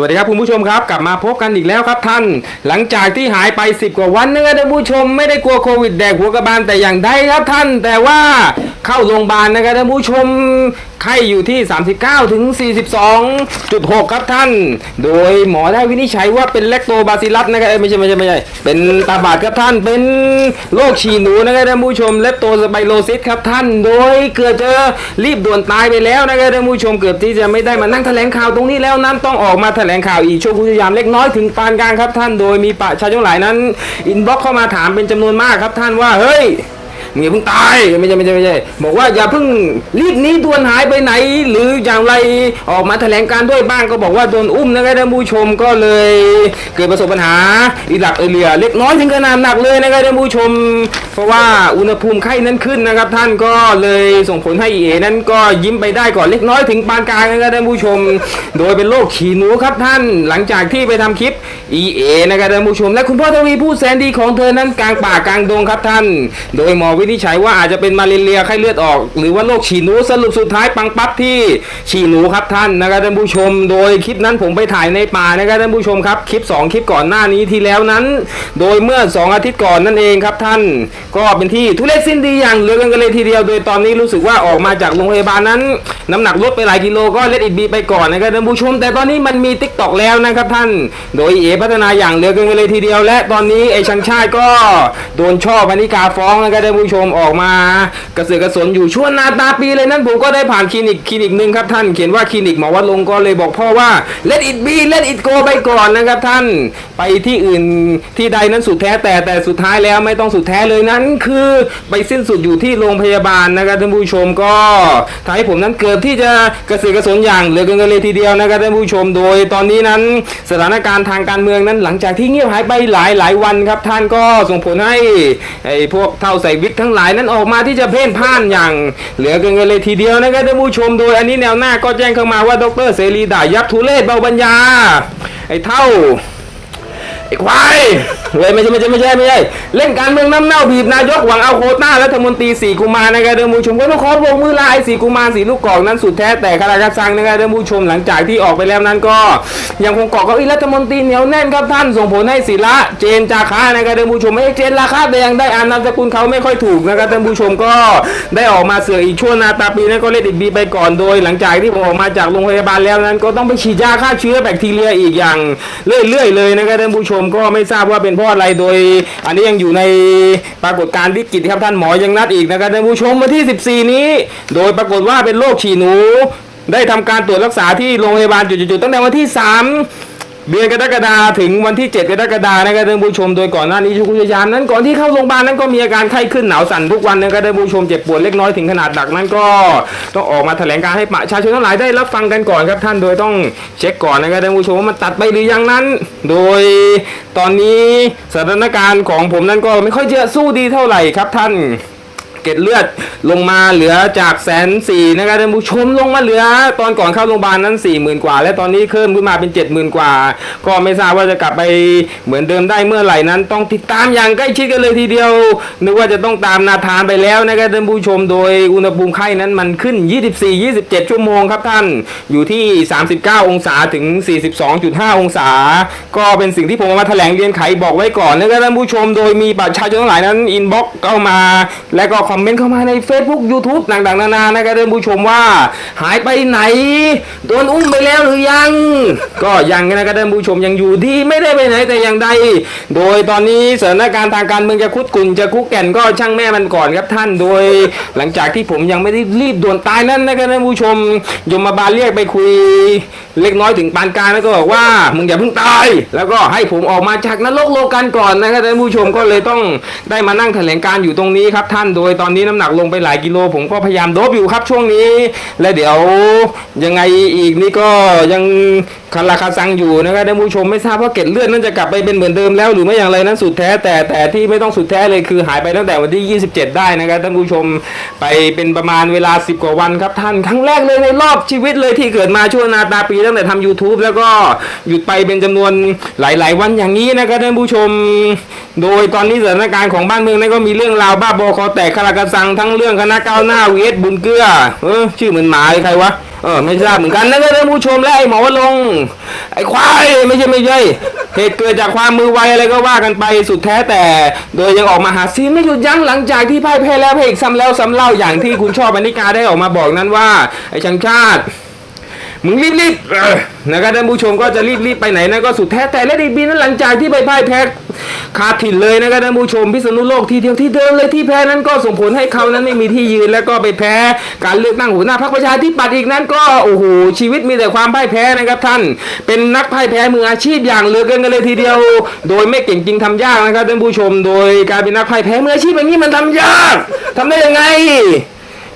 สวัสดีครับคุณผู้ชมครับ กลับมาพบกันอีกแล้วครับท่าน หลังจากที่หายไป 10 กว่าวันนะครับท่านผู้ชมไม่ได้กลัวโควิดแดกหัวกระบาลแต่อย่างใดครับท่าน แต่ว่าเข้าโรงพยาบาลนะครับท่านผู้ชม ไข้อยู่ที่ 39 ถึง 42.6 ครับท่าน โดยหมอได้วินิจฉัยว่าเป็นเลคโตบาซิลัสนะครับเอ้ไม่ใช่ไม่ใช่ไม่ใช่เป็นตาบาดครับท่านเป็นโรคฉี่หนูนะครับท่านผู้ชมเลปโตสไปโรซิสครับท่าน โดยเกิดจะรีบด่วนตายไปแล้วนะครับท่านผู้ชมเกือบที่จะไม่ได้มานั่งแถลงข่าวตรงนี้แล้วนั้นต้องออกมาแถลงข่าวอีกช่วงพุทธยามเล็กน้อยถึงปานกลางครับท่านโดยมีประชาชนหลายนั้นอินบ็อกเข้ามาถามเป็นจำนวนมากครับท่านว่าเฮ้ย มึงอย่าเพิ่งตายไม่ใช่ไม่ใช่ไม่ใช่บอกว่าอย่าเพิ่งรีบนี้ด่วนหายไปไหน หรืออย่างไรออกมาแถลงการด้วยบ้างก็บอกว่าโดนอุ้มนะครับท่านผู้ชมก็เลย เกิดประสบปัญหาอีหลักเอเลียเล็กน้อยถึงขนาดหนักเลยนะครับท่านผู้ชม เพราะว่าอุณหภูมิไข้นั้นขึ้นนะครับ ท่านก็เลยส่งผลให้เอนั้นก็ยิ้มไปได้ก่อนเล็กน้อยถึงปานกลางนะครับท่านผู้ชม โดยเป็นโรคฉี่หนูครับท่านหลังจากที่ไปทำคลิป EA นะครับท่านผู้ชม และคุณพ่อทวีผู้แสนดีของเธอนั้นกลางป่ากลางดงครับท่าน โดยมอวินิจฉัยว่าอาจจะเป็นมาเรียไข้เลือดออก หรือว่าโรคฉี่หนูสรุปสุดท้ายปังปั๊บที่ฉี่หนูครับท่านนะครับท่านผู้ชม โดยคลิปนั้นผมไปถ่ายในป่านะครับท่านผู้ชมครับคลิป 2 คลิปก่อนหน้านี้ที่แล้วนั้น โดยเมื่อ 2 อาทิตย์ก่อนนั่นเองครับท่าน ก็เป็นที่ทุเรศสิ้นดีอย่างเหลือกันกันเลยทีเดียว โดยตอนนี้รู้สึกว่าออกมาจากโรงพยาบาลนั้น น้ำหนักลดไปหลายกิโลก็เลดอิดบีไปก่อนนะครับท่านผู้ชม แต่ตอนนี้มันมีติ๊กตอกแล้วนะครับท่าน โดยเอพัฒนาอย่างเหลือกินกันเลยทีเดียว และตอนนี้ไอชังชาติก็โดนช่อพนิกาฟ้องนะครับท่านผู้ชมออกมากระเสือกกระสนอยู่ชั่วนาตาปีเลยนั้นผมก็ได้ผ่านคลินิกคลินิกหนึ่งครับท่านเขียนว่าคลินิกหมอวัดลงก็เลยบอกพ่อว่าเลดอิดบีเลดอิดโกไปก่อนนะครับท่านไปที่อื่นที่ใดนั้นสุดแท้แต่แต่สุดท้ายแล้วไม่ต้องสุดแท้เลยนั้นคือไปสิ้นสุดอยู่ที่โรงพยาบาลนะครับท่านผู้ชมก็ทำให้ผมนั้นเกิดที่จะกระเสือกกระสนอย่างเหลือเกินกันเลยทีเดียวนะครับท่านผู้ชมโดยตอนนี้นั้นสถานการณ์ทางการเมืองนั้นหลังจากที่เงียบหายไปหลายหลายวันครับท่านก็ส่งผลให้ไอ้พวกเท่าใส่วิกทั้งหลายนั้นออกมาที่จะเพ่นพ่านอย่าง เหลือเกินกันเลยทีเดียวนะครับท่านผู้ชมโดยอันนี้แนวหน้าก็แจ้งเข้ามาว่าดรเสรีด่ายับทุเรศเบาบัญญาไอ้เท่า ไอ้ควายเลยไม่ใช่ไม่ใช่ไม่ใช่ไม่ใช่เล่นการเมืองน้ำเน่าบีบนายกหวังเอาโควต้ารัฐมนตรีสี่กุมารนะครับเดิมผู้ชมก็ต้องขอปรบมือลายสี่กุมารสี่ลูกกอกนั้นสุดแท้แต่ข้าราชการนะครับเดิมผู้ชมหลังจากที่ออกไปแล้วนั้นก็ ยังคงเกาะเก้าอี้รัฐมนตรีเหนียวแน่นครับท่านส่งผลให้ศิระเจนจาคะนะครับเดิมผู้ชมไม่เจนราคาแต่ยังได้อ่านนามสกุลเขาไม่ค่อยถูกนะครับท่านผู้ชมก็ได้ออกมาเสืออีกช่วงนาตาปีนั้นก็เล่นอีกบีไปก่อนโดย หลังจากที่ผมออกมาจากโรงพยาบาลแล้วนั้น ก็ต้องไปฉีดยาฆ่าเชื้อแบคทีเรียอีกอย่างเรื่อยๆเลยนะครับท่านผู้ชมก็ไม่ทราบว่าเป็นเพราะอะไรโดย อันนี้ยังอยู่ในปรากฏการณ์วิกฤตครับท่านหมอยังนัดอีกนะครับท่านผู้ชมวันที่ 14 นี้ โดยปรากฏว่าเป็นโรคฉี่หนู ได้ทำการตรวจรักษาที่โรงพยาบาลจุดๆๆตั้งแต่วันที่ 3 เดือนกรกฎาคมถึงวันที่ 7 กรกฎาคมนะครับท่านผู้ชมโดยก่อนหน้านี้ชุกุยามนั้นก่อนที่เข้าโรงพยาบาลนั้นก็มีอาการไข้ขึ้นหนาวสั่นทุกวันนะครับท่านผู้ชมเจ็บปวดเล็กน้อยถึงขนาดหนักนั้นก็ต้องออกมาแถลงการให้ประชาชนทั้งหลายได้รับฟังกันก่อนครับท่านโดยต้องเช็คก่อนนะครับท่านผู้ชมว่ามันตัดไปหรือยังนั้น โดยตอนนี้สถานการณ์ของผมนั้นก็ไม่ค่อยจะสู้ดีเท่าไหร่ครับท่าน กล็ดเลือดลงมาเหลือจากแสนสี่นะครับท่านผู้ชมลงมาเหลือ ตอนก่อนเข้าโรงพยาบาลนั้น4ี่หมื่นกว่า และตอนนี้เพิ่มขึ้นมาเป็น7จ็ดหมื่นกว่า ก็ไม่ทราบว่าจะกลับไปเหมือนเดิมได้เมื่อไหร่นั้น ต้องติดตามอย่างใกล้ชิดกันเลยทีเดียว นึกว่าจะต้องตามนาธานไปแล้วนะครับท่านผู้ชมโดยอุณหภูมิไข้นั้นมันขึ้น 24-27 ชั่วโมงครับท่านอยู่ที่ 39 องศาถึง 42.5 องศา ก็เป็นสิ่งที่ผมเอามาแถลงเรียนไขบอกไว้ก่อนนะครับท่านผู้ชมโดยมีประชาชนทั้งหลายนั้นอินบ็อกเข้ามา และก็คอมมเมนต์เข้ามาใน Facebook YouTube ต่างๆนานานะครับท่านผู้ชมว่า หายไปไหน โดนอุ้มไปแล้วหรือยัง ก็ยังนะครับท่านผู้ชมยังอยู่ดีไม่ได้ไปไหนแต่อย่างใด โดยตอนนี้สถานการณ์ทางการเมืองจะคุดกุ่นจะคุกแก่นก็ช่างแม่มันก่อนครับท่าน โดยหลังจากที่ผมยังไม่ได้รีบด่วนตายนั้นนะครับท่านผู้ชมยมมาบาลเรียกไปคุย เล็กน้อยถึงปานกลางแล้วก็บอกว่ามึงอย่าเพิ่งตาย แล้วก็ให้ผมออกมาจากนรกโลกันก่อนนะครับท่านผู้ชมก็เลยต้องได้มานั่งแถลงการอยู่ตรงนี้ครับท่านโดยตอนนี้น้ำหนักลงไปหลายกิโล ผมก็พยายามโดบอยู่ครับช่วงนี้ และเดี๋ยวยังไงอีกนี่ก็ยังคาราคาซังอยู่นะครับท่านผู้ชมไม่ทราบว่าเกล็ดเลือดนั้นจะกลับไปเป็นเหมือนเดิมแล้วหรือไม่อย่างไรนั้นสุดแท้แต่แต่ที่ไม่ต้องสุดแท้เลยคือหายไปตั้งแต่วันที่ 27 ได้นะครับท่านผู้ชมไปเป็นประมาณเวลา 10 กว่าวันครับท่านครั้งแรกเลยในรอบชีวิตเลยที่เกิดมาช่วงนาตาปีตั้งแต่ทำ YouTube แล้วก็หยุดไปเป็นจำนวนหลาย ๆ วันอย่างนี้นะครับท่านผู้ชม โดยตอนนี้สถานการณ์ของบ้านเมืองนั้นก็มีเรื่องราวบ้าบอคอแตกคารากระซังทั้งเรื่องคณะก้าวหน้าเวสบุญเกลือเออชื่อเหมือนหมาเลยใครวะเออไม่ทราบเหมือนกันนะครับท่านผู้ชมและไอ้หมอวลง ไอ้ควายไม่ใช่ไม่ใช่เหตุเกิดจากความมือไวอะไรก็ว่ากันไปสุดแท้แต่ โดยยังออกมาหาซีนไม่หยุดยั้งหลังจากที่พ่ายแพ้แล้วพระเอกซ้ำแล้วซ้ำเล่าอย่างที่คุณชอบอนิกาได้ออกมาบอกนั้นว่า ไอ้ชังชาติมึงรีบๆนะครับท่านผู้ชมก็จะรีบๆไปไหนนะก็สุดแท้แต่และดีบีนั้นหลังจากที่ไปพ่ายแพ้ คาถิ่นเลยนะครับท่านผู้ชมพิษณุโลกทีเดียวที่เดิมเลยที่แพ้นั้นก็ส่งผลให้เขานั้นไม่มีที่ยืนแล้วก็ไปแพ้การเลือกตั้งหัวหน้าพรรคประชาธิปัตย์อีกนั้นก็โอ้โหชีวิตมีแต่ความพ่ายแพ้นะครับท่าน เป็นนักพ่ายแพ้มืออาชีพอย่างเลือเกินกันเลยทีเดียว โดยไม่เก่งจริงทำยากนะครับท่านผู้ชม โดยการเป็นนักพ่ายแพ้มืออาชีพอย่างนี้มันทำยากทำได้ยังไง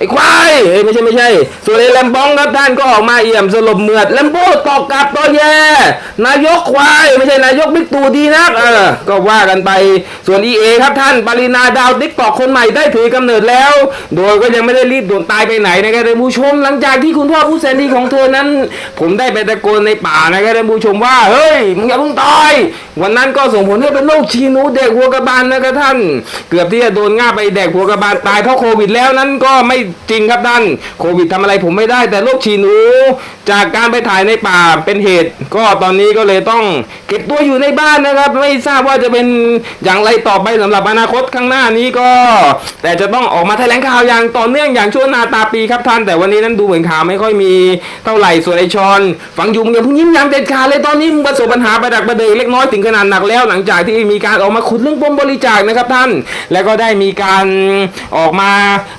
ไอ้ควายเอ้ยไม่ใช่ไม่ใช่ส่วนไอ้แลมบองครับท่านก็ออกมาเอี่ยมสลบเหมือดแลมโบ้ตอกกลับตัวแย่นายกควายไม่ใช่นายกบิ๊กตู่ดีนักเออก็ว่ากันไปส่วนอีเอครับท่านปรินาดาวติ๊กตอกคนใหม่ได้ถือกำเนิดแล้ว โดยก็ยังไม่ได้รีบด่วนตายไปไหนนะครับท่านผู้ชมหลังจากที่คุณพ่อผู้แสนดีของเธอนั้น ผมได้ไปตะโกนในป่านะครับท่านผู้ชมว่าเฮ้ยมึงอย่าเพิ่งตายวันนั้นก็ส่งผลให้เป็นโรคชีนูเด็กหัวกระบาลนะครับท่าน เกือบที่จะโดนง่าไปแดกหัวกระบาลตายเพราะโควิดแล้วนั้นก็ไม่จริงครับท่านโควิดทำอะไรผมไม่ได้ แต่โรคชีนู จากการไปถ่ายในป่าเป็นเหตุ ก็ตอนนี้ก็เลยต้องเก็บตัวอยู่ในบ้านนะครับ ไม่ทราบว่าจะเป็นอย่างไรต่อไปสำหรับอนาคตข้างหน้านี้ก็ แต่จะต้องออกมาแถลงข่าวอย่างต่อเนื่องอย่างชั่วนาตาปีครับท่าน แต่วันนี้นั้นดูเหมือนข่าวไม่ค่อยมีเท่าไหร่ส่วนไอชอนฟังอยู่มึงอย่าเพิ่งยิ้มยามเด็ดขาดเลยตอนนี้มึงประสบปัญหาประดักประเดยเล็กน้อยถึงขนาดหนักแล้ว หลังจากที่มีการออกมาขุดเรื่องปมบริจาคนะครับท่าน แล้วก็ได้มีการออกมา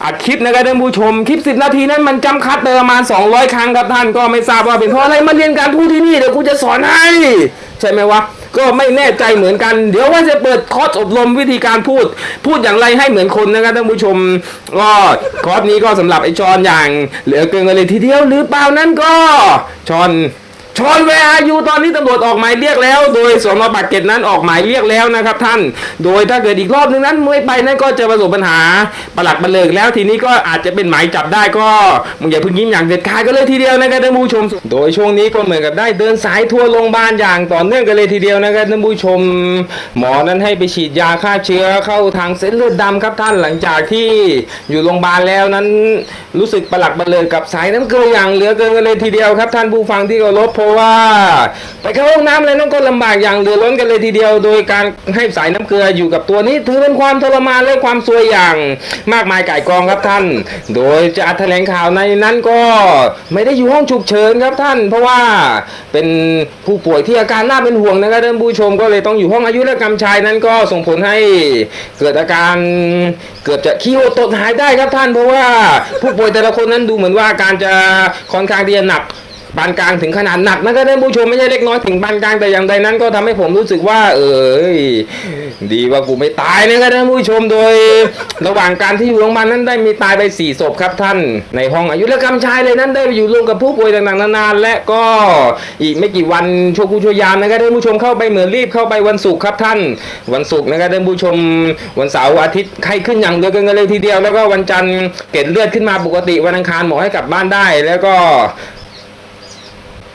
อัดคลิปนะครับท่านผู้ชมคลิป 10 นาทีนั้นมันจำคัดไปประมาณ 200 ครั้งครับท่าน ก็ไม่ทราบว่าเป็นเพราะอะไรมาเรียนการพูดที่นี่เดี๋ยวกูจะสอนให้ ใช่ไหมวะก็ไม่แน่ใจเหมือนกัน เดี๋ยวว่าจะเปิดคอร์สอบรมวิธีการพูด พูดอย่างไรให้เหมือนคนนะครับท่านผู้ชมก็คอร์สนี้ก็สำหรับไอชอนอย่างเหลือเกินกันเลยทีเดียวหรือเปล่านั้นก็ชอน ชอนเวอายูตอนนี้ตำรวจออกหมายเรียกแล้ว โดยสนปากเกร็ดนั้นออกหมายเรียกแล้วนะครับท่าน โดยถ้าเกิดอีกรอบนึงนั้นเมื่อไปนั้นก็จะประสบปัญหาประหลัดบันเลิกแล้วทีนี้ก็อาจจะเป็นหมายจับได้ก็มึงอย่าพิ่งยิ้มอย่างเด็ดขาดกันเลยทีเดียวนะครับท่านผู้ชม โดยช่วงนี้ก็เหมือนกับได้เดินสายทั่วโรงพยาบาลอย่างต่อเนื่องกันเลยทีเดียวนะครับท่านผู้ชม หมอนั้นให้ไปฉีดยาฆ่าเชื้อเข้าทางเส้นเลือดดำครับท่านหลังจากที่อยู่โรงพยาบาลแล้วนั้นรู้สึกประหลักบันเลิกกับสายน้ำเกลืออย่างเหลือเกินกันเลยทีเดียวครับท่านผู้ฟังที่เคารพเพว่า ไปเข้าห้องน้ำอะไรนั่นก็ลำบากอย่างเหลือล้นกันเลยทีเดียว โดยการให้สายน้ำเกลืออยู่กับตัวนี้ถือเป็นความทรมานและความซวยอย่างมากมายก่ายกองครับท่าน โดยจะแถลงข่าวในนั้นก็ไม่ได้อยู่ห้องฉุกเฉินครับท่าน เพราะว่าเป็นผู้ป่วยที่อาการน่าเป็นห่วงนะครับท่านผู้ชมก็เลยต้องอยู่ห้องอายุรกรรมชายนั้นก็ส่งผลให้เกิดอาการเกือบจะขี้โอตดหายได้ครับท่าน เพราะว่าผู้ป่วยแต่ละคนนั้นดูเหมือนว่าอาการจะค่อนข้างที่จะหนัก ปานกลางถึงขนาดหนักนะครับท่านผู้ชมไม่ใช่เล็กน้อยถึงปานกลางแต่อย่างใดนั้นก็ทำให้ผมรู้สึกว่า เอยดีว่ากูไม่ตายนะครับท่านผู้ชมโดย ระหว่างการที่อยู่โรงพยาบาลนั้นได้มีตายไปสี่ศพครับท่าน ในห้องอายุรกรรมชายเลยนั้นได้ไปอยู่ร่วมกับผู้ป่วยต่างๆนานาและก็อีกไม่กี่วันโชวกูโชวยามนะครับท่านผู้ชมเข้าไปเหมือนรีบเข้าไปวันศุกร์ครับท่าน วันศุกร์นะครับท่านผู้ชมวันเสาร์อาทิตย์ไข้ขึ้นอย่างเดียวกันเลยทีเดียว แล้วก็วันจันทร์เกล็ดเลือดขึ้นมาปกติวันอังคารหมอให้กลับบ้านได้ แล้วก็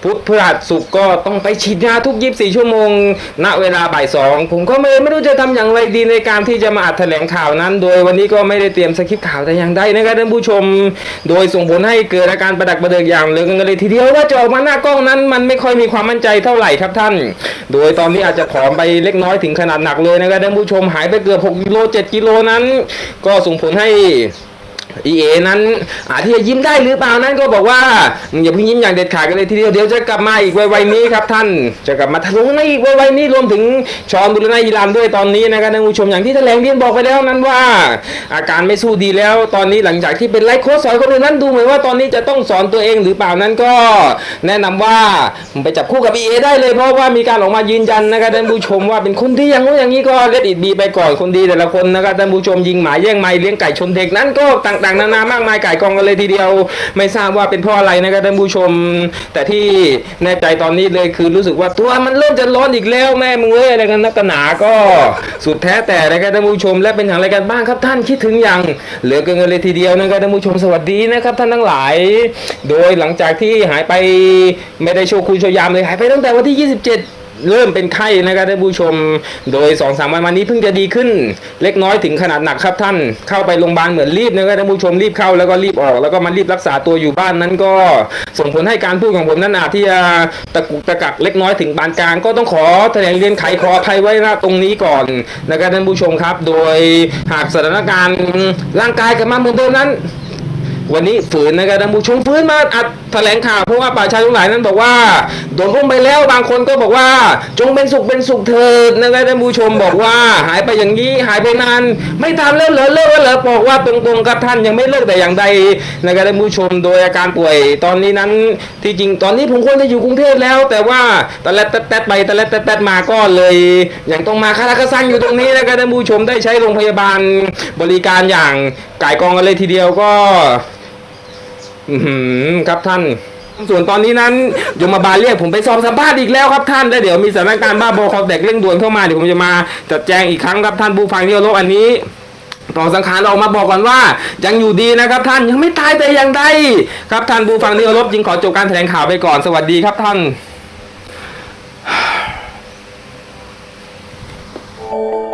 พุธพฤหัสศุกร์ก็ต้องไปฉีดยาทุก 24 ชั่วโมง ณ เวลาบ่ายสองผมก็ไม่ไม่รู้จะทำอย่างไรดีในการที่จะมาอัดแถลงข่าวนั้น โดยวันนี้ก็ไม่ได้เตรียมสคริปต์ข่าวแต่อย่างใดนะครับท่านผู้ชม โดยส่งผลให้เกิดอาการประดักประเดิกอย่างเหลือเกันเลยทีเดียวว่าจะออกมาหน้ากล้องนั้นมันไม่ค่อยมีความมั่นใจเท่าไหร่ครับท่าน โดยตอนนี้อาจจะผอมไปเล็กน้อยถึงขนาดหนักเลยนะครับท่านผู้ชมหายไปเกือบ6กิโล7กิโลนั้น ก็ส่งผลให้ อีเอนั้นอาจที่จะยิ้มได้หรือเปล่านั้นก็บอกว่าอย่าเพิ่งยิ้มอย่างเด็ดขาดกันเลยทีเดียวเดี๋ยวจะกลับมาอีกไวๆนี้ครับท่านจะกลับมาทะลุในอีกไวๆนี้รวมถึงชอนบุรณาอิรานด้วยตอนนี้นะครับท่านผู้ชมอย่างที่แถลงเรียนบอกไปแล้วนั้นว่า อาการไม่สู้ดีแล้ว ตอนนี้หลังจากที่เป็นไลฟ์โค้ชสอนคนอื่นนั้นดูเหมือนว่าตอนนี้จะต้องสอนตัวเองหรือเปล่านั้นก็แนะนำว่าไปจับคู่กับ EA ได้เลยเพราะว่ามีการออกมายืนยันนะครับท่านผู้ชมว่าเป็นคนที่อย่างนู้นอย่างนี้ก็เลดอิดบีไปก่อนคนดีแต่ละคนนะครับท่านผู้ชมยิงหมาแย่งไม้เลี้ยงไก่ชนเด็กนั้นก็ต่างๆนานามากมายไก่กองกันเลยทีเดียว ไม่ทราบว่าเป็นเพราะอะไรนะครับท่านผู้ชม แต่ที่แน่ใจตอนนี้เลยคือรู้สึกว่าตัวมันเริ่มจะร้อนอีกแล้วแม่มึงเอ้ยอะไรกันนักหนาก็สุดแท้แต่นะครับท่านผู้ชมและเป็นอย่างไรกันบ้างครับท่านคิดถึงอย่างเหลือเกินกันเลยทีเดียวนะครับท่านผู้ชมสวัสดีนะครับท่านทั้งหลาย โดยหลังจากที่หายไปไม่ได้โชว์คุยโชว์ยามเลยหายไปตั้งแต่วันที่ 27 เริ่มเป็นไข้นะครับท่านผู้ชม โดย2อสามวันมานี้เพิ่งจะดีขึ้น เล็กน้อยถึงขนาดหนักครับท่าน เข้าไปโรงพยาบาลเหมือนรีบนะครับท่านผู้ชมรีบเข้าแล้วก็รีบออก แล้วก็มารีบรักษาตัวอยู่บ้านนั้นก็ส่งผลให้การพูดของผมนั้นอาจที่จะตะกุกตะกักเล็กน้อยถึงปานกลางก็ต้องขอแถลงเรียนไขขออภัยไว้ณตรงนี้ก่อนนะครับท่านผู้ชมครับ โดยหากสถานการณ์ร่างกายกลับมาเหมือนเดิมนั้น วันนี้ฝืนนะครับท่านผู้ชมฝืนมาอัดแถลงข่าวเพราะว่าป่าชาทั้งหลายนั้นบอกว่าโดนอุ้มไปแล้วบางคนก็บอกว่า จงเป็นสุขเป็นสุขเถิดนะครับท่านผู้ชมบอกว่าหายไปอย่างนี้หายไปนานไม่ตามเลิกเหรอเลิกแล้วเหรอบอกว่าตรงๆครับท่านยังไม่เลิกแต่อย่างใดนะครับท่านผู้ชมโดยอาการป่วยตอนนี้นั้นที่จริงตอนนี้ผมควรจะอยู่กรุงเทพแล้ว แต่ว่าตะแลดแตดไปตะแลดแตดมาก็เลยยังต้องมาคาราคาซังอยู่ตรงนี้นะครับท่านผู้ชมได้ใช้โรงพยาบาลบริการอย่างก่ายกองกันเลยทีเดียวก็ อือครับท่าน ส่วนตอนนี้นั้นยมบาลเรียกผมไปสอบสัมภาษณ์อีกแล้วครับท่านแล้วเดี๋ยวมีสถานการณ์บ้าบอคอแตกเร่งด่วนเข้ามาเดี๋ยวผมจะมาจัดแจงอีกครั้งครับท่านผู้ฟังที่เคารพอันนี้ตองสังขารออกมาบอกก่อนว่า ยังอยู่ดีนะครับท่านยังไม่ตายแต่อย่างใดครับท่านผู้ฟังที่เคารพจึงขอจบการแถลงข่าวไปก่อนสวัสดีครับท่านเ